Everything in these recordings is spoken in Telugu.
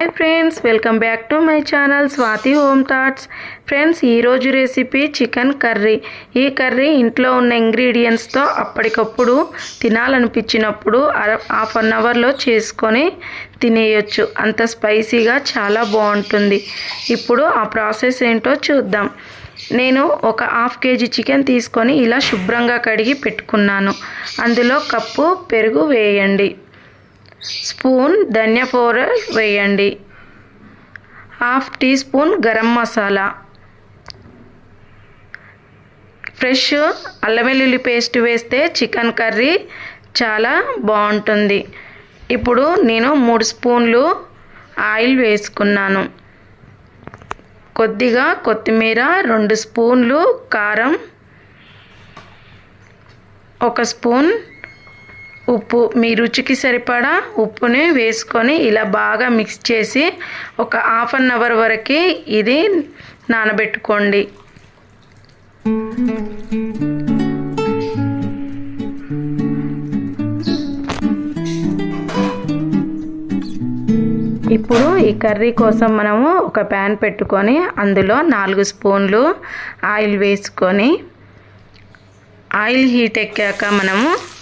Hi friends welcome back to my channel Swathi home thoughts friends ఈరోజు రెసిపీ చికెన్ కర్రీ ఈ కర్రీ ఇంట్లో ఉన్న ఇంగ్రీడియంట్స్తో అప్పటికప్పుడు తినాలనిపించినప్పుడు అర హాఫ్ అన్ అవర్లో చేసుకొని తినేయొచ్చు. అంత స్పైసీగా చాలా బాగుంటుంది. ఇప్పుడు ఆ ప్రాసెస్ ఏంటో చూద్దాం. నేను ఒక హాఫ్ కేజీ చికెన్ తీసుకొని ఇలా శుభ్రంగా కడిగి పెట్టుకున్నాను. అందులో కప్పు పెరుగు వేయండి. స్పూన్ ధనియా పౌడర్ వేయండి. Half teaspoon garam masala. Fresh అల్లం వెల్లుల్లి పేస్ట్ వేస్తే చికెన్ కర్రీ చాలా బాగుంటుంది. ఇప్పుడు నేను మూడు స్పూన్లు ఆయిల్ వేసుకున్నాను. కొద్దిగా కొత్తిమీర రెండు స్పూన్లు కారం ఒక స్పూన్ ఉప్పు మీ రుచికి సరిపడా ఉప్పుని వేసుకొని ఇలా బాగా మిక్స్ చేసి ఒక హాఫ్ అన్ అవర్ వరకు ఇది నానబెట్టుకోండి. ఇప్పుడు ఈ కర్రీ కోసం మనము ఒక ప్యాన్ పెట్టుకొని అందులో నాలుగు స్పూన్లు ఆయిల్ వేసుకొని ఆయిల్ హీట్ ఎక్కాక మనము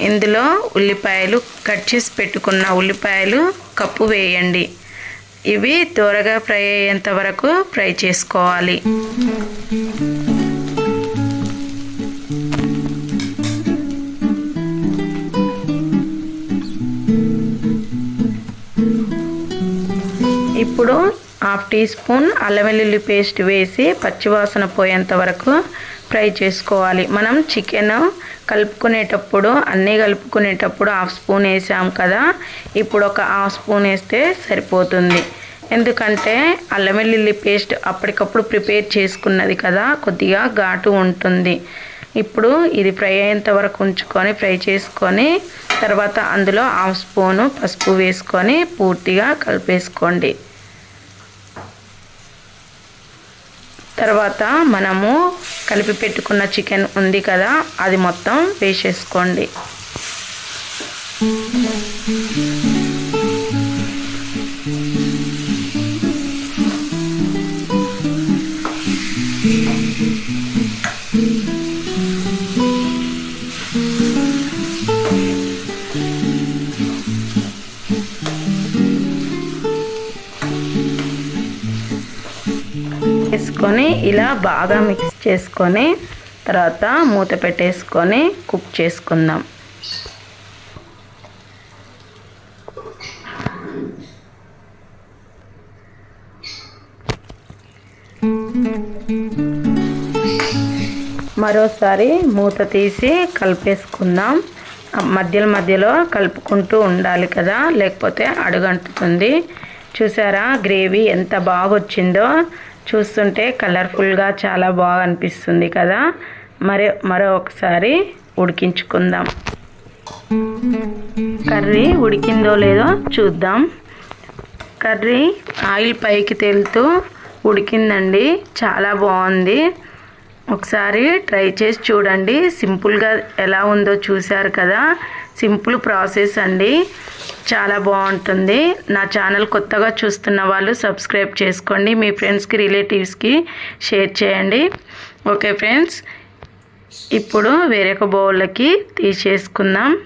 ఇందులో ఉల్లిపాయలు కట్ చేసి పెట్టుకున్న ఉల్లిపాయలు కప్పు వేయండి. ఇవి త్వరగా ఫ్రై అయ్యేంత వరకు ఫ్రై చేసుకోవాలి. ఇప్పుడు హాఫ్ టీ స్పూన్ అల్లం వెల్లుల్లి పేస్ట్ వేసి పచ్చివాసన పోయేంత వరకు ఫ్రై చేసుకోవాలి. మనం చికెన్ కలుపుకునేటప్పుడు అన్నీ కలుపుకునేటప్పుడు హాఫ్ స్పూన్ వేసాం కదా ఇప్పుడు ఒక హాఫ్ స్పూన్ వేస్తే సరిపోతుంది. ఎందుకంటే అల్లం వెల్లుల్లి పేస్ట్ అప్పటికప్పుడు ప్రిపేర్ చేసుకున్నది కదా కొద్దిగా ఘాటు ఉంటుంది. ఇప్పుడు ఇది ఫ్రై అయ్యేంత వరకు ఉంచుకొని ఫ్రై చేసుకొని తర్వాత అందులో హాఫ్ స్పూను పసుపు వేసుకొని పూర్తిగా కలిపేసుకోండి. తర్వాత మనము కలిపి పెట్టుకున్న చికెన్ ఉంది కదా అది మొత్తం వేసేసుకోండి. వేసుకొని ఇలా బాగా మిక్స్ చేసుకొని తర్వాత మూత పెట్టేసుకొని కుక్ చేసుకుందాం. మరోసారి మూత తీసి కలిపేసుకుందాం. మధ్యలో మధ్యలో కలుపుకుంటూ ఉండాలి కదా లేకపోతే అడుగంటుతుంది. చూసారా గ్రేవీ ఎంత బాగా వచ్చిందో చూస్తుంటే కలర్ఫుల్గా చాలా బాగా అనిపిస్తుంది కదా. మరి మరో ఒకసారి ఉడికించుకుందాం. కర్రీ ఉడికిందో లేదో చూద్దాం. కర్రీ ఆయిల్ పైకి తేలుతూ ఉడికిందండి. చాలా బాగుంది. ఒకసారి ట్రై చేసి చూడండి. సింపుల్గా ఎలా ఉందో చూశారు కదా. సింపుల్ ప్రాసెస్ అండి. చాలా బాగుంటుంది. నా ఛానల్ కొత్తగా చూస్తున్న వాళ్ళు సబ్స్క్రైబ్ చేసుకోండి. మీ ఫ్రెండ్స్కి రిలేటివ్స్కి షేర్ చేయండి. Okay friends. ఇప్పుడు వేరొక బౌల్లోకి తీసేసుకుందాం.